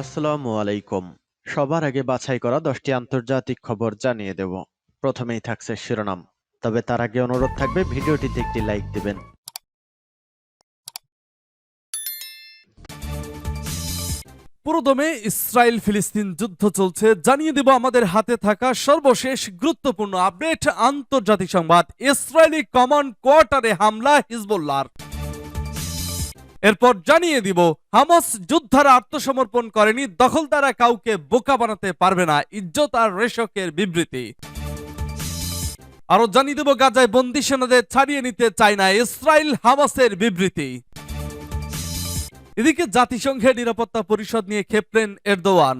আসসালামু আলাইকুম। সবার আগে বাছাই করা দশটি আন্তর্জাতিক খবর জানিয়ে দেব। প্রথমেই থাকছে শিরোনাম। তবে তার আগে অনুরোধ থাকবে, ভিডিওটিতে একটি লাইক দিবেন। পুরোদমে ইসরায়েল ফিলিস্তিন যুদ্ধ চলছে। জানিয়ে দেব, আমাদের হাতে থাকা সর্বশেষ গুরুত্বপূর্ণ আপডেট। আন্তর্জাতিক সংবাদ, ইসরায়েলি কমান্ড কোয়ার্টারে হামলা হিজবুল্লাহর। এরপর জানিয়ে দিব, হামাস যোদ্ধারা আত্মসমর্পণ করেনি, দখলদারা কাউকে বোকা বানাতে পারবে না, ইজ্জত আর রেশকের বিবৃতি। আরও জানিয়ে দেব, গাজায় বন্দি সেনাদের ছাড়িয়ে নিতে চায় না ইসরায়েল, হামাসের বিবৃতি। এদিকে জাতিসংঘের নিরাপত্তা পরিষদ নিয়ে খেপলেন এরদোয়ান।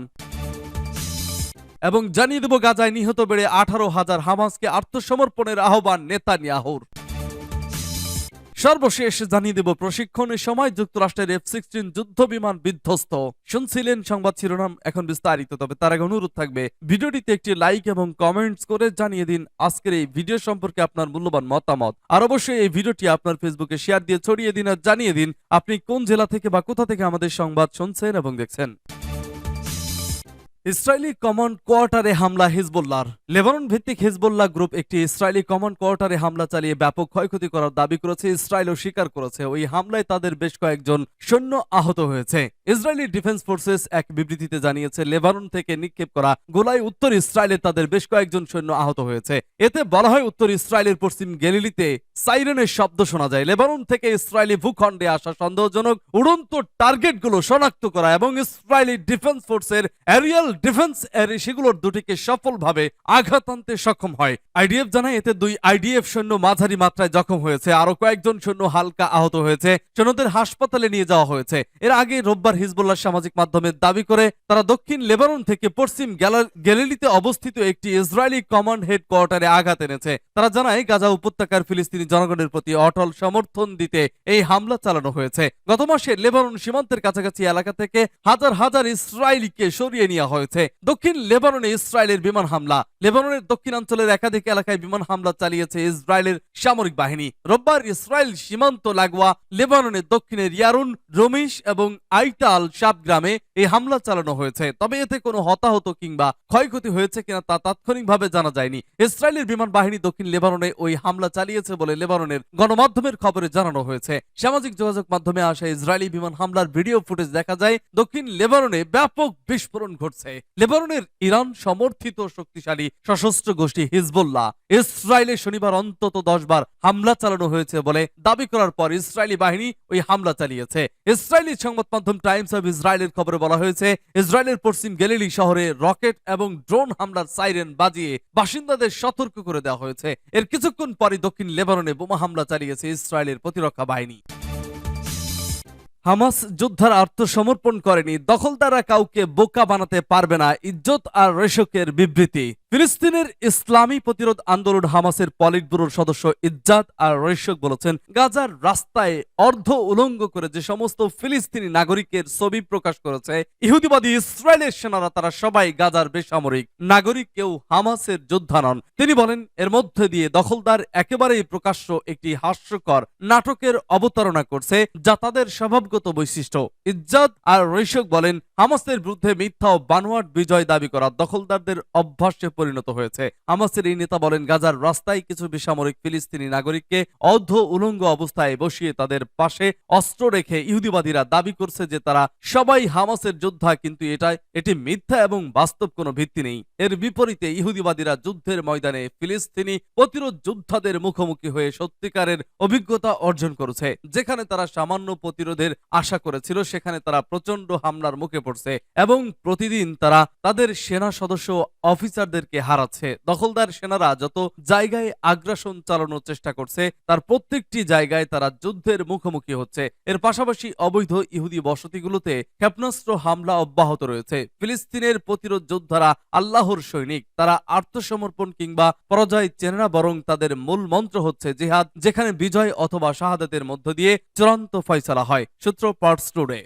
এবং জানিয়ে দেব, গাজায় নিহত বেড়ে আঠারো হাজার হামাসকে আত্মসমর্পণের আহ্বান নেতানিয়াহুর। সর্বশেষ জানিয়ে দেব, প্রশিক্ষণের সময় যুক্তরাষ্ট্রের এফ সিক্সটিন যুদ্ধ বিমান বিধ্বস্ত। শুনছিলেন সংবাদ শিরোনাম, এখন বিস্তারিত। তবে তার আগে অনুরোধ থাকবে, ভিডিওটিতে একটি লাইক এবং কমেন্টস করে জানিয়ে দিন আজকের এই ভিডিও সম্পর্কে আপনার মূল্যবান মতামত। আর অবশ্যই এই ভিডিওটি আপনার ফেসবুকে শেয়ার দিয়ে ছড়িয়ে দিন আর জানিয়ে দিন, আপনি কোন জেলা থেকে বা কোথা থেকে আমাদের সংবাদ শুনছেন এবং দেখছেন। ইসরায়েলি কমন কোয়ার্টারে হামলা হিজবুল্লাহর। লেবানন ভিত্তিক হিজবুল্লাহ গ্রুপ একটি ইসরায়েলি কমন কোয়ার্টারে হামলা চালিয়ে ব্যাপক ক্ষয়ক্ষতি করার দাবি করেছে ইসরায়েলও স্বীকার করেছে। ওই হামলায় তাদের বেশ কয়েকজন সৈন্য আহত হয়েছে। ইসরায়েলি ডিফেন্স ফোর্সেস এক বিবৃতিতে জানিয়েছে, লেবানন থেকে নিক্ষেপ করা গোলায় উত্তর ইসরায়েলে তাদের বেশ কয়েকজন সৈন্য আহত হয়েছে। এতে বলা হয়, উত্তর ইসরায়েলের পশ্চিম গ্যালিলিতে সাইরেনের শব্দ শোনা যায়। লেবানন থেকে ইসরায়েলি ভূখণ্ডে আসা সন্দেহজনক উড়ন্ত টার্গেটগুলো শনাক্ত করা এবং ইসরায়েলি ডিফেন্স ফোর্সের অ্যারিয়াল ডিফেন্স এর সেগুলোর দুটিকে সফলভাবে আঘাত আনতে সক্ষম হয়। আইডিএফ জানায়, এতে দুই আইডিএফ সৈন্য মাঝারি মাত্রায় জখম হয়েছে। আরও কয়েকজন সৈন্য হালকা আহত হয়েছে। সৈন্যদের হাসপাতালে নিয়ে যাওয়া হয়েছে। এর আগে রোববার হিজবুল্লাহ সামাজিক মাধ্যমে দাবি করে, তারা দক্ষিণ লেবানন থেকে পশ্চিম গ্যালা- গ্যালিলিতে অবস্থিত একটি ইসরায়েলি কমান্ড হেডকোয়ার্টারে আঘাত এনেছে। তারা জানায়, গাজা উপত্যকার ফিলিস্তিনি জনগণের প্রতি অটল সমর্থন দিতে এই হামলা চালানো হয়েছে। গত মাসে লেবানন সীমান্তের কাছাকাছি এলাকা থেকে হাজার হাজার ইসরায়েলিকে সরিয়ে নেওয়া হয়েছে। দক্ষিণ লেবাননে ইসরায়েলের বিমান হামলা। লেবাননের দক্ষিণাঞ্চলের একাধিক এলাকায় বিমান হামলা চালিয়েছে ইসরায়েলের সামরিক বাহিনী। রোববার ইসরায়েল সীমান্ত লাগোয়া লেবাননের দক্ষিণের ইয়ারুন রমিশ এবং আইতাল সাব গ্রামে এই হামলা চালানো হয়েছে। তবে এতে কোনো হতাহত কিংবা ক্ষয়ক্ষতি হয়েছে কিনা তা তাৎক্ষণিকভাবে জানা যায়নি। ইসরায়েলের বিমান বাহিনী দক্ষিণ লেবাননে ওই হামলা চালিয়েছে বলে লেবাননের গণমাধ্যমের খবরে জানানো হয়েছে। সামাজিক যোগাযোগ মাধ্যমে আসা ইসরায়েলি বিমান হামলার ভিডিও ফুটেজ দেখা যায়, দক্ষিণ লেবাননে ব্যাপক বিস্ফোরণ ঘটছে। লেবাননের ইরান সমর্থিত শক্তিশালী সশস্ত্র গোষ্ঠী হিজবুল্লাহ ইসরায়েলে শনিবার অন্তত দশ বার হামলা চালানো হয়েছে বলে দাবি করার পর ইসরায়েলি বাহিনী ওই হামলা চালিয়েছে। ইসরায়েলি সংবাদ মাধ্যম টাইমস অব ইসরায়েলের খবরে বলা হয়েছে, ইসরায়েলের পশ্চিম গ্যালিলি শহরে রকেট এবং ড্রোন হামলার সাইরেন বাজিয়ে বাসিন্দাদের সতর্ক করে দেওয়া হয়েছে। এর কিছুক্ষণ পরে দক্ষিণ লেবাননে বোমা হামলা চালিয়েছে ইসরায়েলের প্রতিরক্ষা বাহিনী। হামাস যোদ্ধারা আত্মসমর্পণ করেনি। দখলদারা কাউকে বোকা বানাতে পারবে না। ইজ্জত আর রেশকের বিবৃতি। ফিলিস্তিনের ইসলামী প্রতিরোধ আন্দোলন হামাসের পলিট ব্যুরোর সদস্য ইজ্জাত আর রেশক বলেছেন, গাজার রাস্তায় অর্ধ উলঙ্গ করে যে সমস্ত ফিলিস্তিনি নাগরিকের ছবি প্রকাশ করেছে, ইহুদিবাদী ইসরায়েলের সেনারা তারা সবাই গাজার বেসামরিক নাগরিক, কেউ হামাসের যোদ্ধা নন। তিনি বলেন, এর মধ্যে দিয়ে দখলদার একেবারেই প্রকাশ্য একটি হাস্যকর নাটকের অবতারণা করছে, যা তাদের স্বভাবগত বৈশিষ্ট্য। ইজ্জাত আর রেশক বলেন, হামাসের বিরুদ্ধে মিথ্যা ও বানোয়াট বিজয় দাবি করা দখলদারদের অভ্যাসে পরিণত হয়েছে। হামাসের এই নেতা বলেন, গাজার রাস্তায় কিছু বেসামরিক ফিলিস্তিনি নাগরিককে অর্ধ উলঙ্গ অবস্থায় বসিয়ে তাদের পাশে অস্ত্র রেখে ইহুদিবাদীরা দাবি করছে যে তারা সবাই হামাসের যোদ্ধা, কিন্তু এটা, এটি মিথ্যা এবং বাস্তব কোনো ভিত্তি নেই। এর বিপরীতে ইহুদিবাদীরা যুদ্ধের ময়দানে ফিলিস্তিনি প্রতিরোধ যোদ্ধাদের মুখোমুখি হয়ে সত্যিকারের অভিজ্ঞতা অর্জন করেছে। যেখানে তারা সামান্য প্রতিরোধের আশা করেছিল, সেখানে তারা প্রচণ্ড হামলার মুখে পড়ছে এবং প্রতিদিন তারা তাদের সেনা সদস্য অফিসারদেরকে হারাচ্ছে। দখলদার সেনারা যত জায়গায় আগ্রাসন চালানোর চেষ্টা করছে, তার প্রত্যেকটি জায়গায় তারা যুদ্ধের মুখোমুখি হচ্ছে। এর পাশাপাশি অবৈধ ইহুদি বসতিগুলোতে ক্ষেপণাস্ত্র হামলা অব্যাহত রয়েছে। ফিলিস্তিনের প্রতিরোধ যোদ্ধারা আল্লাহর সৈনিক। তারা আত্মসমর্পণ কিংবা পরাজয় চেনে না, বরং তাদের মূল মন্ত্র হচ্ছে জিহাদ, যেখানে বিজয় অথবা শাহাদাতের মধ্য দিয়ে চূড়ান্ত ফয়সালা হয়। সূত্র পার্টস টুডে।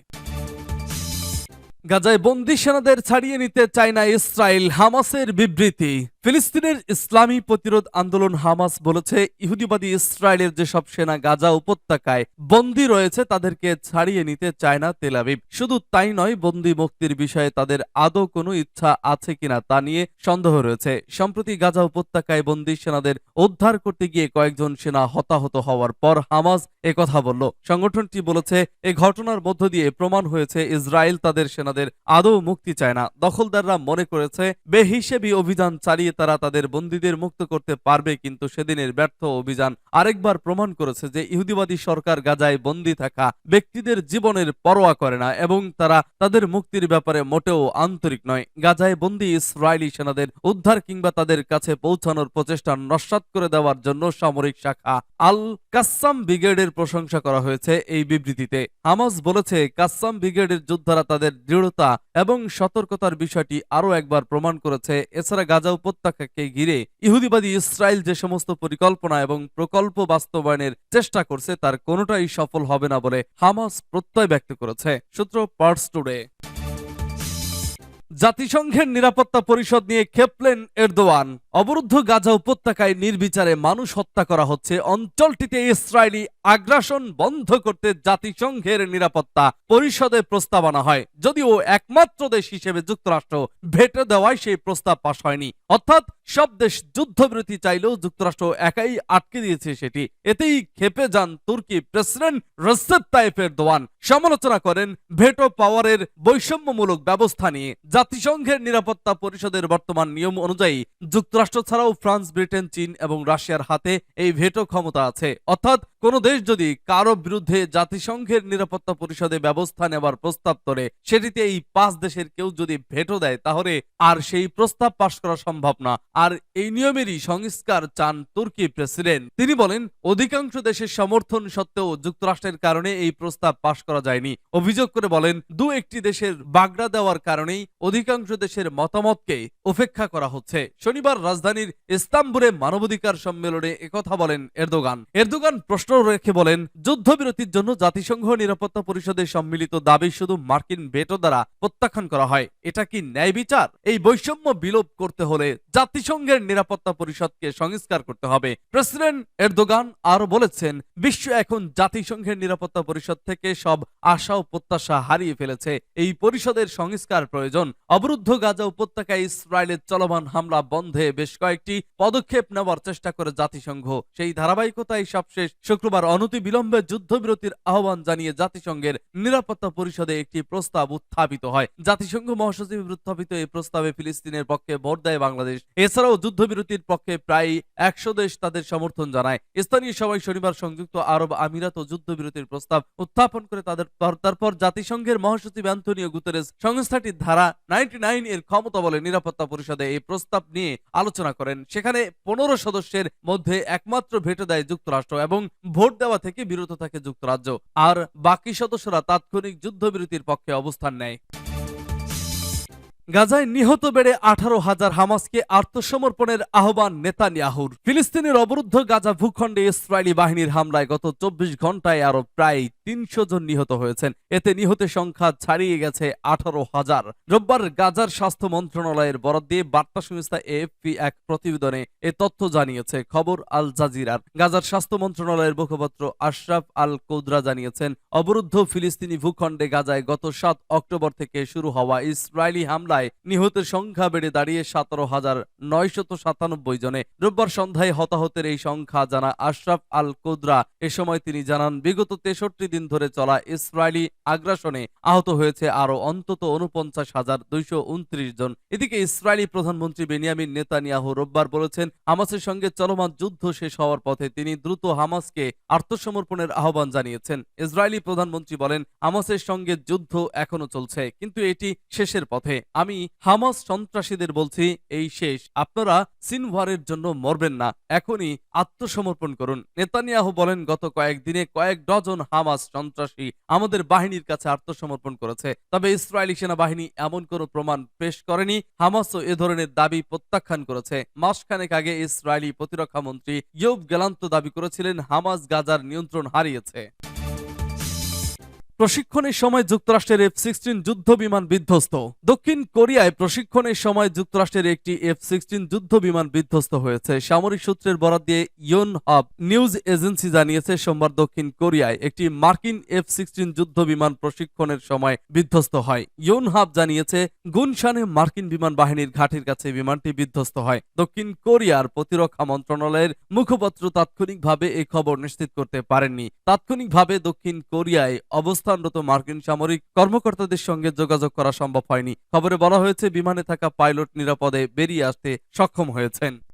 গাজায় বন্দি সেনাদের ছাড়িয়ে নিতে চায় না ইসরায়েল হামাসের বিবৃতি। ফিলিস্তিনের ইসলামী প্রতিরোধ আন্দোলন হামাস বলেছে, ইহুদিবাদী ইসরায়েলের যেসব সেনা গাজা উপত্যকায় বন্দী রয়েছে, তাদেরকে ছাড়িয়ে নিতে চায় না তেলাবিব শুধু তাই নয়, বন্দি মুক্তির বিষয়ে তাদের আদৌ কোনো ইচ্ছা আছে কিনা তা নিয়ে সন্দেহ রয়েছে। সম্প্রতি গাজা উপত্যকায় বন্দি সেনাদের উদ্ধার করতে গিয়ে কয়েকজন সেনা হতাহত হওয়ার পর হামাস একথা বলল। সংগঠনটি বলেছে, এ ঘটনার মধ্য দিয়ে প্রমাণ হয়েছে, ইসরায়েল তাদের সেনাদের আদৌ মুক্তি চায় না। দখলদাররা মনে করেছে, বেহিসেবি অভিযান চালিয়ে তারা তাদের বন্দীদের মুক্ত করতে পারবে, কিন্তু সেদিনের ব্যর্থ অভিযান আরেকবার প্রমাণ করেছে যে ইহুদিবাদী সরকার গাজায় বন্দী থাকা ব্যক্তিদের জীবনের পরোয়া করে না এবং তারা তাদের মুক্তির ব্যাপারে মোটেও আন্তরিক নয়। গাজায় বন্দী ইসরায়েলি সেনাদের উদ্ধার কিংবা তাদের কাছে পৌঁছানোর প্রচেষ্টা নস্বাত করে দেওয়ার জন্য সামরিক শাখা আল কাসাম ব্রিগেডের প্রশংসা করা হয়েছে এই বিবৃতিতে। হামাস বলেছে, কাসাম ব্রিগেডের যোদ্ধারা তাদের দৃঢ়তা এবং সতর্কতার বিষয়টি আরও একবার প্রমাণ করেছে। এছাড়া গাজা উপত্যকাকে ঘিরে ইহুদিবাদী ইসরায়েল যে সমস্ত পরিকল্পনা এবং প্রকল্প বাস্তবায়নের চেষ্টা করছে, তার কোনোটাই সফল হবে না বলে হামাস প্রত্যয় ব্যক্ত করেছে। সূত্র পার্টস টুডে। জাতিসংঘের নিরাপত্তা পরিষদ নিয়ে খেপলেন এরদোয়ান। অবরুদ্ধ গাজা উপত্যকায় নির্বিচারে মানুষ হত্যা করা হচ্ছে। অঞ্চলটিতে ইসরায়েলি আগ্রাসন বন্ধ করতে জাতিসংঘের নিরাপত্তা পরিষদে প্রস্তাব আনা হয়। যদিও একমাত্র দেশ হিসেবে যুক্তরাষ্ট্র ভেটো দেওয়ায় সেই প্রস্তাব পাশ হয়নি। অর্থাৎ সব দেশ যুদ্ধবিরতি চাইলেও যুক্তরাষ্ট্র একাই আটকে দিয়েছে সেটি। এতেই খেপে যান তুর্কি প্রেসিডেন্ট রসেপ তাইফ এরদোয়ান। সমালোচনা করেন ভেটো পাওয়ারের বৈষম্যমূলক ব্যবস্থা নিয়ে। জাতিসংঘের নিরাপত্তা পরিষদের বর্তমান নিয়ম অনুযায়ী যুক্তরাষ্ট্র ছাড়াও ফ্রান্স, ব্রিটেন, চীন এবং রাশিয়ার হাতে এই ভেটো ক্ষমতা আছে। অর্থাৎ কোন দেশ যদি কারও বিরুদ্ধে জাতিসংঘের নিরাপত্তা পরিষদে ব্যবস্থা নেবার প্রস্তাব তোলে, সেটিতে এই পাঁচ দেশের কেউ যদি ভেটো দেয়, তাহলে আর সেই প্রস্তাব পাশ করা সম্ভব না। আর এই নিয়মেরই সংস্কার চান তুর্কি প্রেসিডেন্ট। তিনি বলেন, অধিকাংশ দেশের সমর্থন সত্ত্বেও যুক্তরাষ্ট্রের কারণে এই প্রস্তাব পাশ করা যায়নি। অভিযোগ করে বলেন, দু একটি দেশের বাগড়া দেওয়ার কারণেই অধিকাংশ দেশের মতামতকে উপেক্ষা করা হচ্ছে। শনিবার রাজধানীর ইস্তাম্বুরে মানবাধিকার সম্মেলনে একথা বলেন এরদোগান। এরদোগান প্রশ্ন রেখে বলেন, যুদ্ধবিরতির জন্য জাতিসংঘ নিরাপত্তা পরিষদের সম্মিলিত দাবি শুধু মার্কিন ভেটো দ্বারা প্রত্যাখ্যান করা হয়। এটা কি ন্যায় বিচার? এই বৈষম্য বিলোপ করতে হলে জাতিসংঘের নিরাপত্তা পরিষদকে সংস্কার করতে হবে। প্রেসিডেন্ট এরদোগান আরও বলেছেন, বিশ্ব এখন জাতিসংঘের নিরাপত্তা পরিষদ থেকে সব আশা ও প্রত্যাশা হারিয়ে ফেলেছে। এই পরিষদের সংস্কার প্রয়োজন। অবরুদ্ধ গাজা উপত্যকায় ইসরায়েলের চলমান হামলা বন্ধে বেশ কয়েকটি পদক্ষেপ নেওয়ার চেষ্টা করে জাতিসংঘ। সেই ধারাবাহিকতায় সবশেষ শুক্রবার অনতি বিলম্বে যুদ্ধবিরতির আহ্বান জানিয়ে জাতিসংঘের নিরাপত্তা পরিষদে একটি প্রস্তাব উত্থাপিত হয়। জাতিসংঘ মহাসচিবের উত্থাপিত এই প্রস্তাবে ফিলিস্তিনের পক্ষে ভোট দেয় বাংলাদেশ। এছাড়াও যুদ্ধবিরতির পক্ষে প্রায় একশো দেশ তাদের সমর্থন জানায়। স্থানীয় সবাই শনিবার সংযুক্ত আরব আমিরাত ও যুদ্ধবিরতির প্রস্তাব উত্থাপন করে তাদের তারপর জাতিসংঘের মহাসচিব অ্যান্টনিও গুতেরেস সংস্থাটির ধারা নাইনটি নাইন এর ক্ষমতা বলে নিরাপত্তা পরিষদে এই প্রস্তাব নিয়ে আলোচনা করেন। সেখানে পনেরো সদস্যের মধ্যে একমাত্র ভেটো দেয় যুক্তরাষ্ট্র এবং ভোট দেওয়া থেকে বিরত থাকে যুক্তরাজ্য আর বাকি সদস্যরা তাৎক্ষণিক যুদ্ধবিরতির পক্ষে অবস্থান নেয়। গাজায় নিহত বেড়ে আঠারো হাজার হামাসকে আত্মসমর্পণের আহ্বান নেতানিয়াহুর। ফিলিস্তিনের অবরুদ্ধ গাজা ভূখণ্ডে ইসরায়েলি বাহিনীর হামলায় গত চব্বিশ ঘন্টায় আরও প্রায় তিনশো জন নিহত হয়েছেন। এতে নিহতের সংখ্যা ছাড়িয়ে গেছে আঠারো হাজার। রোববার গাজার স্বাস্থ্য মন্ত্রণালয়ের বরাদ দিয়ে বার্তা সংস্থা এএফপি এক প্রতিবেদনে এ তথ্য জানিয়েছে। খবর আল জাজিরার। গাজার স্বাস্থ্য মন্ত্রণালয়ের মুখপাত্র আশরাফ আল কৌদরা জানিয়েছেন, অবরুদ্ধ ফিলিস্তিনি ভূখণ্ডে গাজায় গত সাত অক্টোবর থেকে শুরু হওয়া ইসরায়েলি হামলায় নিহতের সংখ্যা বেড়ে দাঁড়িয়ে সতেরো হাজার নয়শত সাতানব্বই জনে। রোববার সন্ধ্যায় হতাহতের এই সংখ্যা জানা আশরাফ আল কোদরা এ সময় তিনি জানান, বিগত তেষট্টি দিন ধরে চলা ইসরায়েলি আগ্রাসনে আহত হয়েছে আরও অন্তত উনপঞ্চাশ হাজার দুইশো উনত্রিশ জন। এদিকে ইসরায়েলি প্রধানমন্ত্রী বেনিয়ামিন নেতানিয়াহু রোববার বলেছেন, হামাসের সঙ্গে চলমান যুদ্ধ শেষ হওয়ার পথে তিনি দ্রুত হামাসকে আত্মসমর্পণের আহ্বান জানিয়েছেন। ইসরায়েলি প্রধানমন্ত্রী বলেন, হামাসের সঙ্গে যুদ্ধ এখনও চলছে, কিন্তু এটি শেষের পথে। আমি হামাস সন্ত্রাসীদের বলছি, এই শেষ। আপনারা সিনভারের জন্য মরবেন না। এখনই আত্মসমর্পণ করুন। নেতানিয়াহু বলেন, গত কয়েকদিনে কয়েক ডজন হামাস সন্ত্রাসী আমাদের বাহিনীর কাছে আত্মসমর্পণ করেছে। তবে ইসরায়েলি সেনাবাহিনী এমন কোনো প্রমাণ পেশ করেনি। হামাসও এ ধরনের দাবি প্রত্যাখ্যান করেছে। মাসখানেক আগে ইসরায়েলি প্রতিরক্ষা মন্ত্রী ইয়োব গেলান্ত দাবি করেছিলেন, হামাস গাজার নিয়ন্ত্রণ হারিয়েছে। প্রশিক্ষণের সময় যুক্তরাষ্ট্রের এফ সিক্সটিন যুদ্ধ বিমান বিধ্বস্ত। দক্ষিণ কোরিয়ায় প্রশিক্ষণের সময় যুক্তরাষ্ট্রের একটি এফ সিক্সটিন যুদ্ধ বিমান বিধ্বস্ত হয়েছে। সামরিক সূত্রের বরাদ দিয়ে ইয়ন হাব নিউজ এজেন্সি জানিয়েছে, সোমবার দক্ষিণ কোরিয়ায় একটি মার্কিন এফ সিক্সটিন যুদ্ধ বিমান প্রশিক্ষণের সময় বিধ্বস্ত হয়। ইয়ন হাব জানিয়েছে, গুনশানে মার্কিন বিমান বাহিনীর ঘাটির কাছে বিমানটি বিধ্বস্ত হয়। দক্ষিণ কোরিয়ার প্রতিরক্ষা মন্ত্রণালয়ের মুখপাত্র তাৎক্ষণিকভাবে এই খবর নিশ্চিত করতে পারেননি। তাৎক্ষণিকভাবে দক্ষিণ কোরিয়ায় অবস্থানরত মার্কিন সামরিক কর্মকর্তাদের সঙ্গে যোগাযোগ করা সম্ভব হয়নি। খবরে বলা হয়েছে, বিমানে থাকা পাইলট নিরাপদে বেরিয়ে আসতে সক্ষম হয়েছেন।